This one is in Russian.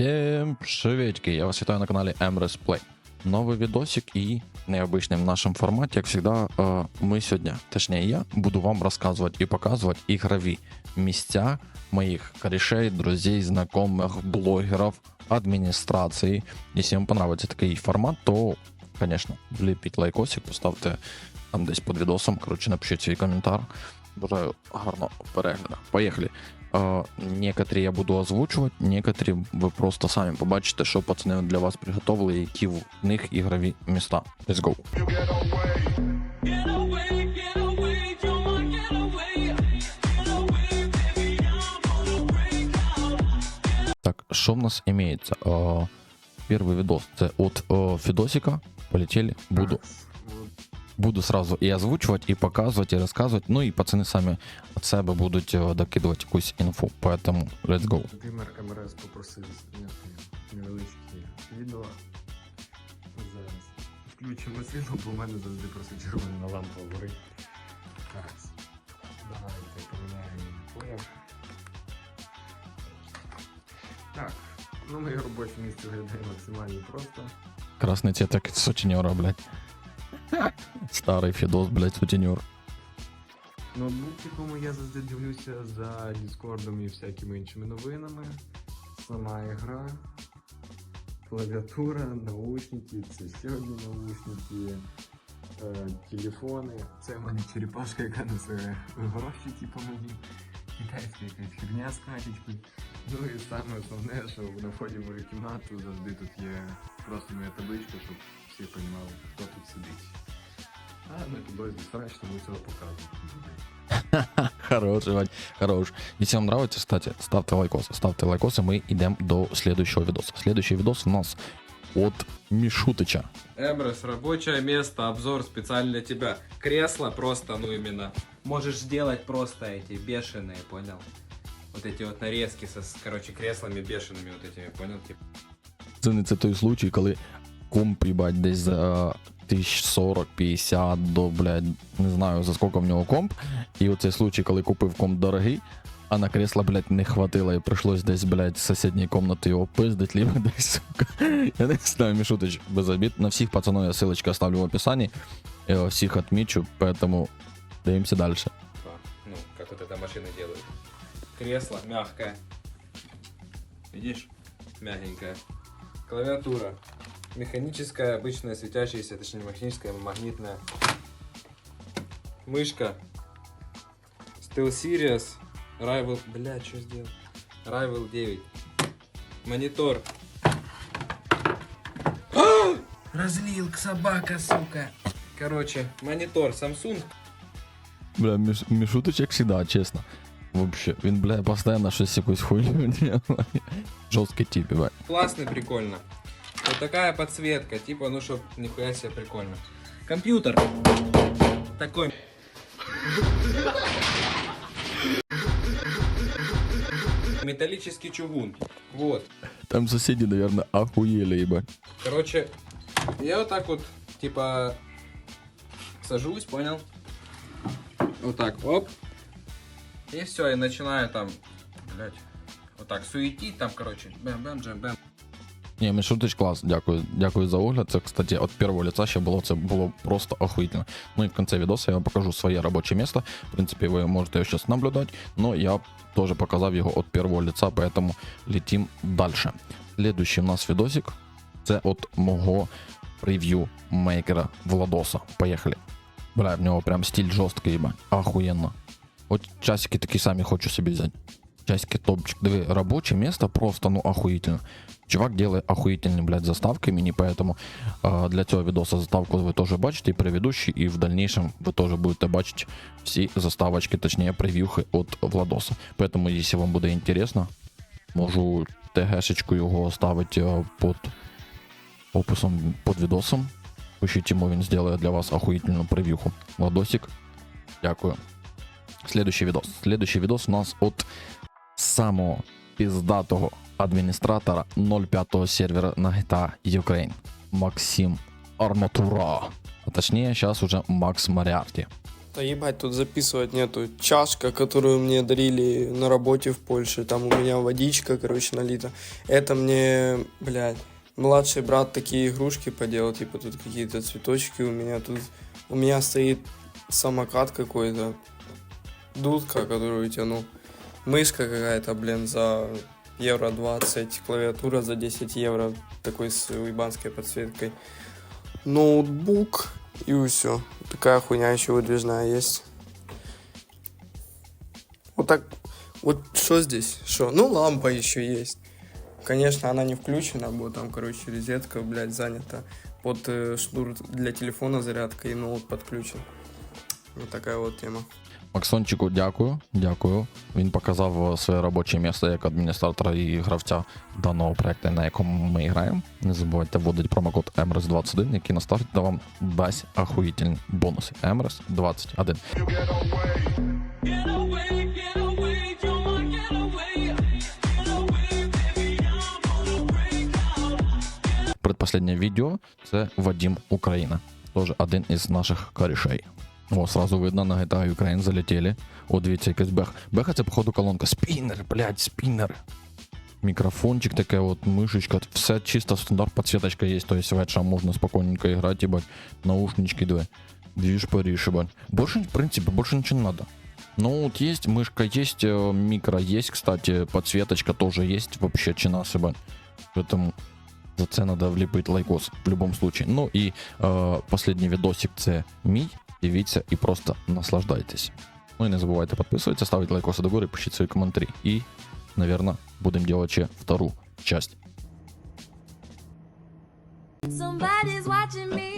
Всем приветики, я вас вітаю на каналі Emrys Play. Новий відосик і необычный в нашем форматі, як всегда, э, ми сьогодні, точніше я, буду вам розказувати і показувати ігрові місця моїх корешей, друзей, знайомих, блогерів, адміністрації. Якщо вам понравиться такий формат, то, конечно, вліпіть лайкосик, поставте там десь під відосом, коротше, напишіть свій коментар. Бажаю гарного перегляду. Поїхали. Uh, некоторі я буду озвучувати, некоторі ви просто самі побачите, що пацани для вас приготували, які в них ігрові міста. Let's go. Get away, get away, Joe, get away. Get away, baby, I'm gonna break out. Так, що в нас імеється? Uh, перший відос це от uh, Фідосика. Полетели. Буду, буду сразу і озвучувати, і показувати, і розказувати. Ну і пацани самі від себе будуть uh, докидувати якусь інфу. Поэтому let's go. Володимир МРС попросив зняти невеличке відео. Зараз включимо світло, бо в мене завжди просто червона лампа горить. Зараз. Давайте поміняємо колір. Так, ну моє робоче місце виглядає максимально просто. Красний цвет як сутенера, блядь. Старий Фідос, блядь, сутенер. Ноутбук, якому я завжди дивлюся за Діскордом і всякими іншими новинами. Сама ігра, клавіатура, наушники, це ще одні наушники, е, телефони. Це в мене черепашка, яка несе гроші, типу мені. Китайська якась херня з катечкою. Ну і саме основне, що на вході в мою кімнату завжди тут є просто моя табличка, щоб всі розуміли, хто тут сидить. А ми цього показуємо. Хорош, Ивань, хорош. Если вам нравится, кстати, ставьте лайкосы. Ставьте лайкосы, мы идем до следующего видоса. Следующий видос у нас от Мишутыча. Эмброс, рабочее место, обзор специально для тебя. Кресло просто, ну именно. Можешь сделать просто эти бешеные, понял? Вот эти вот нарезки со, с, короче, креслами бешеными вот этими, понял? Типа. Це не це той случай, коли комп, їбать, десь за 1040-50 до, блядь, не знаю за скільки в нього комп. І оцей случай, коли купив комп дорогий, а на кресло, блядь, не хватило і прийшлось десь, блядь, з сусідньої комнати його пиздить, либо десь, сука. Я не знаю, Мішутич, без обід. На всіх пацанов я ссылочки оставлю в описании. Я всіх отмічу, поэтому дивимося далі. Ну, как вот эта машина делает. Кресло мягкое. Видишь? Мягенькое. Клавиатура. Механическая, обычная, светящаяся, точнее механическая, магнитная. Мышка. SteelSeries. Rival... Бля, что сделал? Rival 9. Монитор. Разлил собака, сука. Короче, монитор Samsung. Бля, Міш, Мішутич, як всегда, чесно. Вообще, він, бля, постійно щось якусь хуйню делає. Жорсткий тип, бля. Классно, прикольно. Вот такая подсветка, типа, ну чтоб нихуя себе прикольно. Компьютер. Такой. Металлический чугун. Вот. Там сусіди, наверное, охуели, ебать. Короче, я вот так вот, типа, сажусь, понял? Вот так, оп. И все, и начинаю там, блядь, вот так суетить там, короче, бэм-бэм, джем-бэм. Ні, Мішутич клас, дякую, дякую за огляд. Це, кстати, от первого лица ще було, це було просто охуительно. Ну і в конце відоса я вам покажу своє робоче место. В принципі, ви можете його зараз наблюдати, но я теж показав його от первого лица, поэтому летим дальше. Следующий у нас відосик, це от мого прев'ю мейкера Владоса. Поїхали. Бля, в нього прям стиль жорсткий, ебать. Охуєнно. От часики такі самі хочу собі взяти. Часики топчик. Диви, робоче место просто, ну, охуительно. Чувак делает охуительные, блядь, заставки мини, поэтому э, для цього відоса заставку ви теж бачите, і предыдущий, і в дальнейшем ви теж будете бачити всі заставочки, точніше прев'юхи от Владоса. Поэтому, якщо вам буде інтересно, можу ТГшечку його оставити э, под описом под відосом. Пишіть йому, він зробить для вас охуительну прев'юху. Владосик, дякую. Следующий видос. Следующий видос у нас от самого пиздатого адміністратора 05 сервера на GTA Ukraine Максим Арматура. А точніше, зараз уже Макс Маріарті. Да ебать, тут записывать нету. Чашка, которую мне дарили на работе в Польше, там у меня водичка, короче, налита. Это мне, блядь, младший брат такие игрушки поделал, типа тут какие-то цветочки у меня тут. У меня стоит самокат какой-то, дудка, которую тяну, мышка какая-то, блин, за евро 20, клавиатура за 10 евро, такой с уебанской подсветкой, ноутбук и все. Такая хуйня еще выдвижная есть. Вот так, вот что здесь? Что? Ну, лампа еще есть. Конечно, она не включена, бо там, короче, розетка, блядь, занята. Под э, шнур для телефона зарядка и ноут подключен. Вот такая вот тема. Максончику дякую, дякую. Він показав е, своє робоче місце як адміністратора і гравця даного проекту, на якому ми граємо. Не забувайте вводити промокод EMRES21, який наставить вам дасть ахуїтельні бонуси. EMRES 21. Get away, get away, you're my getaway. Get away, baby, I'm gonna break out. Предпоследнє відео це Вадим Україна. Тоже один із наших корішей. О, сразу видно, на GTA Ukraine залетіли. О, дивіться, якийсь бех. Беха це, походу, колонка. Спіннер, блядь, спіннер. Мікрофончик таке, от мишечка, все чисто стандарт, подсветочка є, то есть вечером можна спокійненько грати, ебать, наушнички, две. Движ Париж, ебать. Больше, в принципе, больше ничего не надо. Ноут есть, мышка есть, э, микро есть, кстати, подсветочка тоже есть, вообще чинас, ебать. Поэтому за це надо вліпити лайкос в будь-якому случае. Ну і е, последній відосик це мій. Дивіться і просто наслаждайтесь. Ну і не забувайте підписуватися, ставити лайкоси догори, пишіть свої коментарі. І, наверное, будемо робити ще втору часть. Somebody's watching me